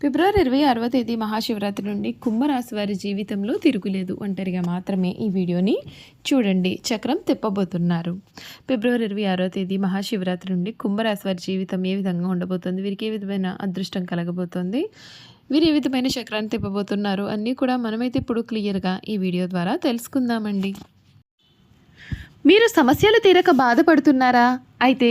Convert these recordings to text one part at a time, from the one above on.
ఫిబ్రవరి ఇరవై ఆరవ తేదీ మహాశివరాత్రి నుండి కుంభరాశి వారి జీవితంలో తిరుగులేదు ఒంటరిగా మాత్రమే ఈ వీడియోని చూడండి. చక్రం తిప్పబోతున్నారు. ఫిబ్రవరి ఇరవై ఆరవ తేదీ మహాశివరాత్రి నుండి కుంభరాశి వారి జీవితం ఏ విధంగా ఉండబోతుంది? వీరికి ఏ విధమైన అదృష్టం కలగబోతోంది? వీరు ఏ విధమైన చక్రాన్ని తిప్పబోతున్నారు? అన్నీ కూడా మనమైతే ఇప్పుడు క్లియర్గా ఈ వీడియో ద్వారా తెలుసుకుందామండి. మీరు సమస్యలు తీరక బాధపడుతున్నారా? అయితే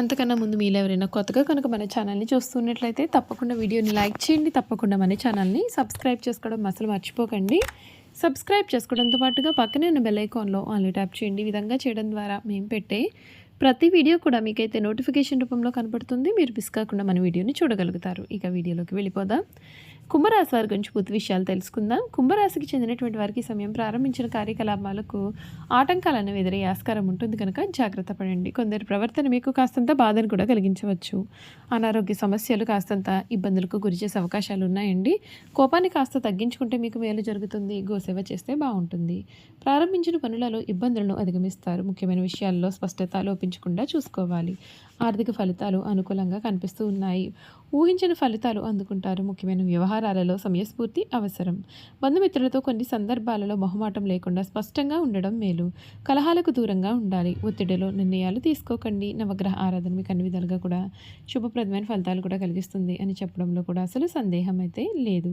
అంతకన్నా ముందు మీరు ఎవరైనా కొత్తగా కనుక మన ఛానల్ని చూస్తున్నట్లయితే తప్పకుండా వీడియోని లైక్ చేయండి తప్పకుండా మన ఛానల్ని సబ్స్క్రైబ్ చేసుకోవడం అసలు మర్చిపోకండి. సబ్స్క్రైబ్ చేసుకోవడంతో పాటుగా పక్కనే ఉన్న బెల్ ఐకాన్లో ఆన్లీ ట్యాప్ చేయండి. ఈ విధంగా చేయడం ద్వారా మేము పెట్టే ప్రతి వీడియో కూడా మీకైతే నోటిఫికేషన్ రూపంలో కనపడుతుంది. మీరు మిస్ కాకుండా మన వీడియోని చూడగలుగుతారు. ఇక వీడియోలోకి వెళ్ళిపోదాం. కుంభరాశి వారి గురించి పూర్తి విషయాలు తెలుసుకుందాం. కుంభరాశికి చెందినటువంటి వారికి సమయం ప్రారంభించిన కార్యకలాపాలకు ఆటంకాలు అనేవి ఎదురయ్యే ఆస్కారం ఉంటుంది కనుక జాగ్రత్త పడండి. కొందరి ప్రవర్తన మీకు కాస్తంత బాధను కూడా కలిగించవచ్చు. అనారోగ్య సమస్యలు కాస్తంత ఇబ్బందులకు గురిచేసే అవకాశాలు ఉన్నాయండి. కోపాన్ని కాస్త తగ్గించుకుంటే మీకు మేలు జరుగుతుంది. గోసేవ చేస్తే బాగుంటుంది. ప్రారంభించిన పనులలో ఇబ్బందులను అధిగమిస్తారు. ముఖ్యమైన విషయాల్లో స్పష్టత లోపించకుండా చూసుకోవాలి. ఆర్థిక ఫలితాలు అనుకూలంగా కనిపిస్తూ ఉన్నాయి. ఊహించిన ఫలితాలు అందుకుంటారు. ముఖ్యమైన వ్యవహారాలలో సమయస్ఫూర్తి అవసరం. బంధుమిత్రులతో కొన్ని సందర్భాలలో మొహమాటం లేకుండా స్పష్టంగా ఉండడం మేలు. కలహాలకు దూరంగా ఉండాలి. ఒత్తిడిలో నిర్ణయాలు తీసుకోకండి. నవగ్రహ ఆరాధన మీకు అన్ని విధాలుగా కూడా శుభప్రదమైన ఫలితాలు కూడా కలిగిస్తుంది అని చెప్పడంలో కూడా అసలు సందేహం అయితే లేదు.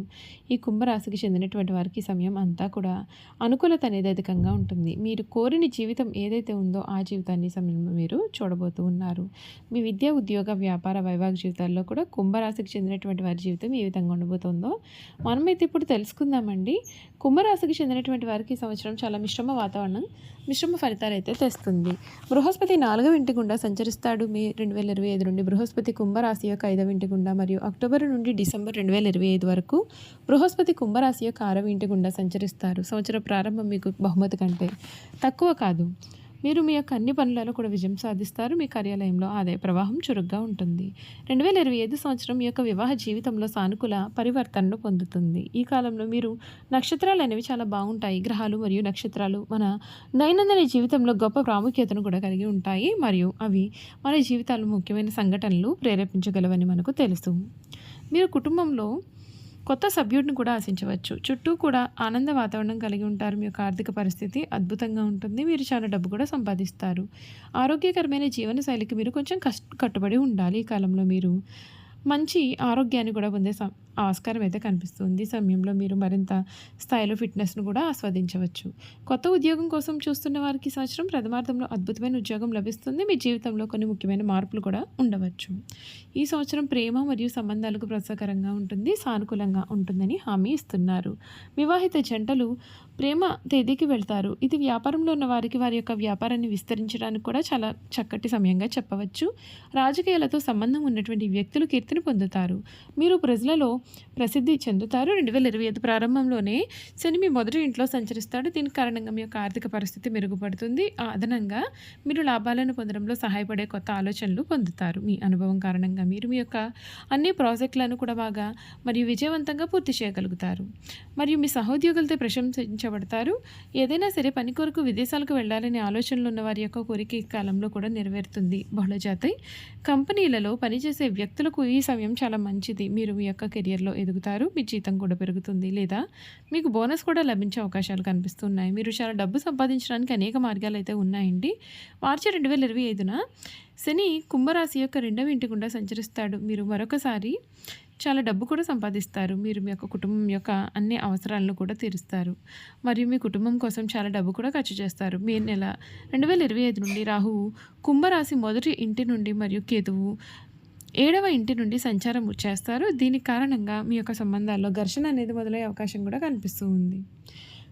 ఈ కుంభరాశికి చెందినటువంటి వారికి సమయం అంతా కూడా అనుకూలత అనేది అధికంగా ఉంటుంది. మీరు కోరిన జీవితం ఏదైతే ఉందో ఆ జీవితాన్ని సమయంలో మీరు చూడబోతూ ఉన్నారు. మీ విద్య ఉద్యోగ వ్యాపార వైవాహిక జీవితాల్లో కూడా కుంభరాశికి చెందినటువంటి వారి జీవితం ఏ విధంగా ఉండబోతుందో మనమైతే ఇప్పుడు తెలుసుకుందామండి. కుంభరాశికి చెందినటువంటి వారికి ఈ సంవత్సరం చాలా మిశ్రమ వాతావరణం మిశ్రమ ఫలితాలు అయితే తెస్తుంది. బృహస్పతి నాలుగవ ఇంటి గుండా సంచరిస్తాడు. మే రెండు వేల ఇరవై ఐదు నుండి బృహస్పతి కుంభరాశి యొక్క ఐదవ ఇంటి గుండా మరియు అక్టోబర్ నుండి డిసెంబర్ రెండు వేల ఇరవై ఐదు వరకు బృహస్పతి కుంభరాశి యొక్క ఆరవ ఇంటి గుండా సంచరిస్తారు. సంవత్సర ప్రారంభం మీకు బహుమతి కంటే తక్కువ కాదు. మీరు మీ యొక్క అన్ని పనులలో కూడా విజయం సాధిస్తారు. మీ కార్యాలయంలో ఆదాయ ప్రవాహం చురుగ్గా ఉంటుంది. రెండు వేల ఇరవై ఐదు సంవత్సరం మీ యొక్క వివాహ జీవితంలో సానుకూల పరివర్తనను పొందుతుంది. ఈ కాలంలో మీరు నక్షత్రాలు అనేవి చాలా బాగుంటాయి. గ్రహాలు మరియు నక్షత్రాలు మన దైనందిన జీవితంలో గొప్ప ప్రాముఖ్యతను కూడా కలిగి ఉంటాయి. మరియు అవి మన జీవితాలు ముఖ్యమైన సంఘటనలు ప్రేరేపించగలవని మనకు తెలుసు. మీరు కుటుంబంలో కొత్త సభ్యుడిని కూడా ఆశించవచ్చు. చుట్టూ కూడా ఆనంద వాతావరణం కలిగి ఉంటారు. మీ యొక్క ఆర్థిక పరిస్థితి అద్భుతంగా ఉంటుంది. మీరు చాలా డబ్బు కూడా సంపాదిస్తారు. ఆరోగ్యకరమైన జీవన శైలికి మీరు కొంచెం కష్ట కట్టుబడి ఉండాలి ఈ కాలంలో మీరు. మంచి ఆరోగ్యాన్ని కూడా పొందే ఆస్కారం అయితే కనిపిస్తుంది. ఈ సమయంలో మీరు మరింత స్థాయిలో ఫిట్నెస్ను కూడా ఆస్వాదించవచ్చు. కొత్త ఉద్యోగం కోసం చూస్తున్న వారికి సంవత్సరం ప్రథమార్థంలో అద్భుతమైన ఉద్యోగం లభిస్తుంది. మీ జీవితంలో కొన్ని ముఖ్యమైన మార్పులు కూడా ఉండవచ్చు. ఈ సంవత్సరం ప్రేమ మరియు సంబంధాలకు ప్రోత్సాహకరంగా ఉంటుంది సానుకూలంగా ఉంటుందని హామీ ఇస్తున్నారు. వివాహిత జంటలు ప్రేమ తేదీకి వెళ్తారు. ఇది వ్యాపారంలో ఉన్న వారికి వారి యొక్క వ్యాపారాన్ని విస్తరించడానికి కూడా చాలా చక్కటి సమయంగా చెప్పవచ్చు. రాజకీయాలతో సంబంధం ఉన్నటువంటి వ్యక్తులు కీర్తిని పొందుతారు. మీరు ప్రజలలో ప్రసిద్ధి చెందుతారు. రెండు వేల ఇరవై ఐదు ప్రారంభంలోనే శని మీ మొదటి ఇంట్లో సంచరిస్తాడు. దీని కారణంగా మీ యొక్క ఆర్థిక పరిస్థితి మెరుగుపడుతుంది. ఆ అదనంగా మీరు లాభాలను పొందడంలో సహాయపడే కొత్త ఆలోచనలు పొందుతారు. మీ అనుభవం కారణంగా మీరు మీ యొక్క అన్ని ప్రాజెక్టులను కూడా బాగా మరియు విజయవంతంగా పూర్తి చేయగలుగుతారు. మరియు మీ సహోద్యోగులతో ప్రశంసించబడతారు. ఏదైనా సరే పని కొరకు విదేశాలకు వెళ్ళాలనే ఆలోచనలు ఉన్న వారి యొక్క కోరిక ఈ కాలంలో కూడా నెరవేరుతుంది. బహుళజాతి కంపెనీలలో పనిచేసే వ్యక్తులకు ఈ సమయం చాలా మంచిది. మీరు మీ యొక్క కెరియర్ కెరియర్లో ఎదుగుతారు మీ జీతం కూడా పెరుగుతుంది లేదా మీకు బోనస్ కూడా లభించే అవకాశాలు కనిపిస్తున్నాయి. మీరు చాలా డబ్బు సంపాదించడానికి అనేక మార్గాలు అయితే ఉన్నాయండి. మార్చి రెండు వేల ఇరవై ఐదున శని కుంభరాశి యొక్క రెండవ ఇంటి గుండా సంచరిస్తాడు. మీరు మరొకసారి చాలా డబ్బు కూడా సంపాదిస్తారు. మీరు మీ యొక్క కుటుంబం యొక్క అన్ని అవసరాలను కూడా తీరుస్తారు. మరియు మీ కుటుంబం కోసం చాలా డబ్బు కూడా ఖర్చు చేస్తారు. మీ నెల రెండు వేల ఇరవై ఐదు నుండి రాహువు కుంభరాశి మొదటి ఇంటి నుండి మరియు కేతువు ఏడవ ఇంటి నుండి సంచారం చేస్తారు. దీని కారణంగా మీ యొక్క సంబంధాల్లో ఘర్షణ అనేది మొదలయ్యే అవకాశం కూడా కనిపిస్తూ ఉంది.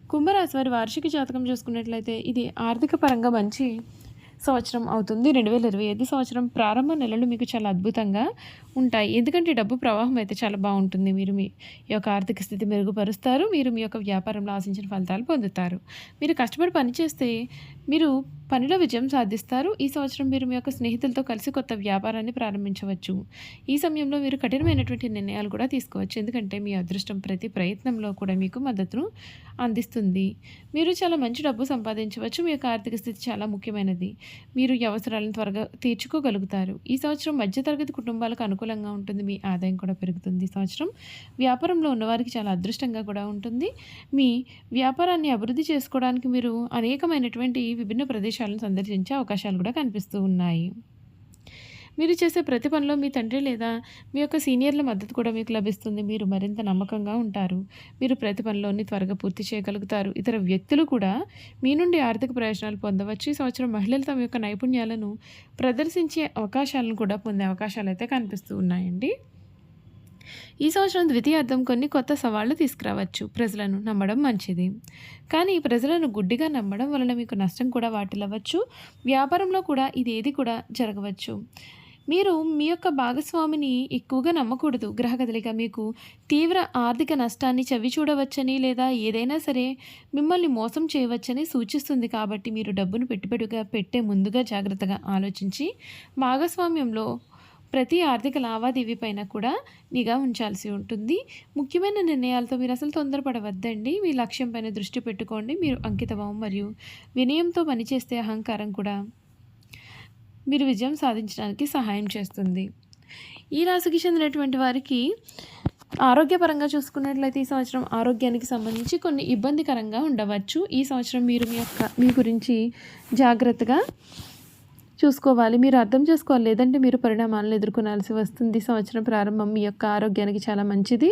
కుంభరాశి వారి వార్షిక జాతకం చూసుకున్నట్లయితే ఇది ఆర్థిక పరంగా మంచి సంవత్సరం అవుతుంది. రెండు వేల ఇరవై ఐదు సంవత్సరం ప్రారంభ నెలలు మీకు చాలా అద్భుతంగా ఉంటాయి. ఎందుకంటే డబ్బు ప్రవాహం అయితే చాలా బాగుంటుంది. మీరు మీ యొక్క ఆర్థిక స్థితి మెరుగుపరుస్తారు. మీరు మీ యొక్క వ్యాపారంలో ఆశించిన ఫలితాలు పొందుతారు. మీరు కష్టపడి పనిచేస్తే మీరు పనిలో విజయం సాధిస్తారు. ఈ సంవత్సరం మీరు మీ యొక్క స్నేహితులతో కలిసి కొత్త వ్యాపారాన్ని ప్రారంభించవచ్చు. ఈ సమయంలో మీరు కఠినమైనటువంటి నిర్ణయాలు కూడా తీసుకోవచ్చు. ఎందుకంటే మీ అదృష్టం ప్రతి ప్రయత్నంలో కూడా మీకు మద్దతును అందిస్తుంది. మీరు చాలా మంచి డబ్బు సంపాదించవచ్చు. మీ యొక్క ఆర్థిక స్థితి చాలా ముఖ్యమైనది. మీరు ఈ అవసరాలను త్వరగా తీర్చుకోగలుగుతారు. ఈ సంవత్సరం మధ్యతరగతి కుటుంబాలకు అనుకూలంగా ఉంటుంది. మీ ఆదాయం కూడా పెరుగుతుంది. ఈ సంవత్సరం వ్యాపారంలో ఉన్నవారికి చాలా అదృష్టంగా కూడా ఉంటుంది. మీ వ్యాపారాన్ని అభివృద్ధి చేసుకోవడానికి మీరు అనేకమైనటువంటి విభిన్న ప్రదేశాలను సందర్శించే అవకాశాలు కూడా కనిపిస్తూ ఉన్నాయి. మీరు చేసే ప్రతి పనిలో మీ తండ్రి లేదా మీ యొక్క సీనియర్ల మద్దతు కూడా మీకు లభిస్తుంది. మీరు మరింత నమ్మకంగా ఉంటారు. మీరు ప్రతి పనిలోని త్వరగా పూర్తి చేయగలుగుతారు. ఇతర వ్యక్తులు కూడా మీ నుండి ఆర్థిక ప్రయోజనాలు పొందవచ్చు. ఈ సంవత్సరం మహిళలు తమ యొక్క నైపుణ్యాలను ప్రదర్శించే అవకాశాలను కూడా పొందే అవకాశాలు అయితే కనిపిస్తూ ఉన్నాయండి. ఈ సంవత్సరం ద్వితీయార్థం కొన్ని కొత్త సవాళ్ళు తీసుకురావచ్చు. ప్రజలను నమ్మడం మంచిది. కానీ ప్రజలను గుడ్డిగా నమ్మడం వలన మీకు నష్టం కూడా వాటిల్లవచ్చు. వ్యాపారంలో కూడా ఇది ఏది కూడా జరగవచ్చు. మీరు మీ యొక్క భాగస్వామిని ఎక్కువగా నమ్మకూడదు. గ్రహ కదలిక మీకు తీవ్ర ఆర్థిక నష్టాన్ని చవి చూడవచ్చని లేదా ఏదైనా సరే మిమ్మల్ని మోసం చేయవచ్చని సూచిస్తుంది కాబట్టి మీరు డబ్బును పెట్టుబడిగా పెట్టే ముందుగా జాగ్రత్తగా ఆలోచించి భాగస్వామ్యంలో ప్రతి ఆర్థిక లావాదేవీ పైన కూడా నిఘా ఉంచాల్సి ఉంటుంది. ముఖ్యమైన నిర్ణయాలతో మీరు అసలు తొందరపడవద్దండి. మీ లక్ష్యం పైన దృష్టి పెట్టుకోండి. మీరు అంకితభావం మరియు వినయంతో పనిచేస్తే అహంకారం కూడా మీరు విజయం సాధించడానికి సహాయం చేస్తుంది. ఈ రాశికి చెందినటువంటి వారికి ఆరోగ్యపరంగా చూసుకున్నట్లయితే ఈ సంవత్సరం ఆరోగ్యానికి సంబంధించి కొన్ని ఇబ్బందికరంగా ఉండవచ్చు. ఈ సంవత్సరం మీరు మీ యొక్క మీ గురించి జాగ్రత్తగా చూసుకోవాలి మీరు అర్థం చేసుకోవాలి. లేదంటే మీరు పరిణామాలను ఎదుర్కొనాల్సి వస్తుంది. సంవత్సరం ప్రారంభం మీ యొక్క ఆరోగ్యానికి చాలా మంచిది.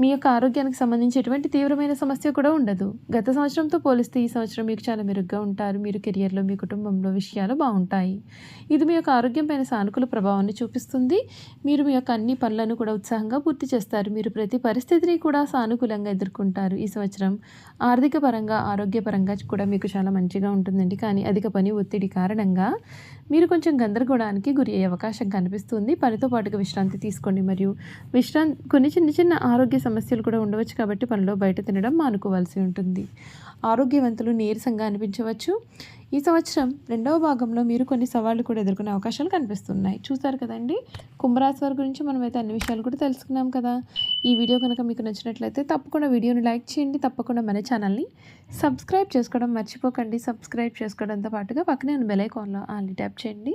మీ యొక్క ఆరోగ్యానికి సంబంధించి ఎటువంటి తీవ్రమైన సమస్య కూడా ఉండదు. గత సంవత్సరంతో పోలిస్తే ఈ సంవత్సరం మీకు చాలా మెరుగ్గా ఉంటారు. మీరు కెరియర్లో మీ కుటుంబంలో విషయాలు బాగుంటాయి. ఇది మీ యొక్క ఆరోగ్యం పైన సానుకూల ప్రభావాన్ని చూపిస్తుంది. మీరు మీ యొక్క అన్ని పనులను కూడా ఉత్సాహంగా పూర్తి చేస్తారు. మీరు ప్రతి పరిస్థితిని కూడా సానుకూలంగా ఎదుర్కొంటారు. ఈ సంవత్సరం ఆర్థిక పరంగా ఆరోగ్యపరంగా కూడా మీకు చాలా మంచిగా ఉంటుందండి. కానీ అధిక పని ఒత్తిడి కారణంగా మీరు కొంచెం గందరగోళానికి గురి అయ్యే అవకాశం కనిపిస్తుంది. పనితో పాటుగా విశ్రాంతి తీసుకోండి. మరియు విశ్రాంతి కొన్ని చిన్న చిన్న ఆరోగ్య సమస్యలు కూడా ఉండవచ్చు కాబట్టి పనిలో బయట తినడం మానుకోవాల్సి ఉంటుంది. ఆరోగ్యవంతులు నీరసంగా అనిపించవచ్చు. ఈ సంవత్సరం రెండవ భాగంలో మీరు కొన్ని సవాళ్ళు కూడా ఎదుర్కొనే అవకాశాలు కనిపిస్తున్నాయి. చూసారు కదండి? కుంభరాశి వారి గురించి మనమైతే అన్ని విషయాలు కూడా తెలుసుకున్నాం కదా. ఈ వీడియో కనుక మీకు నచ్చినట్లయితే తప్పకుండా వీడియోని లైక్ చేయండి. తప్పకుండా మన ఛానల్ని సబ్స్క్రైబ్ చేసుకోవడం మర్చిపోకండి. సబ్స్క్రైబ్ చేసుకోవడంతో పాటుగా పక్కనే ఉన్న బెల్ ఐకాన్లో ఆల్ని ట్యాప్ చేయండి.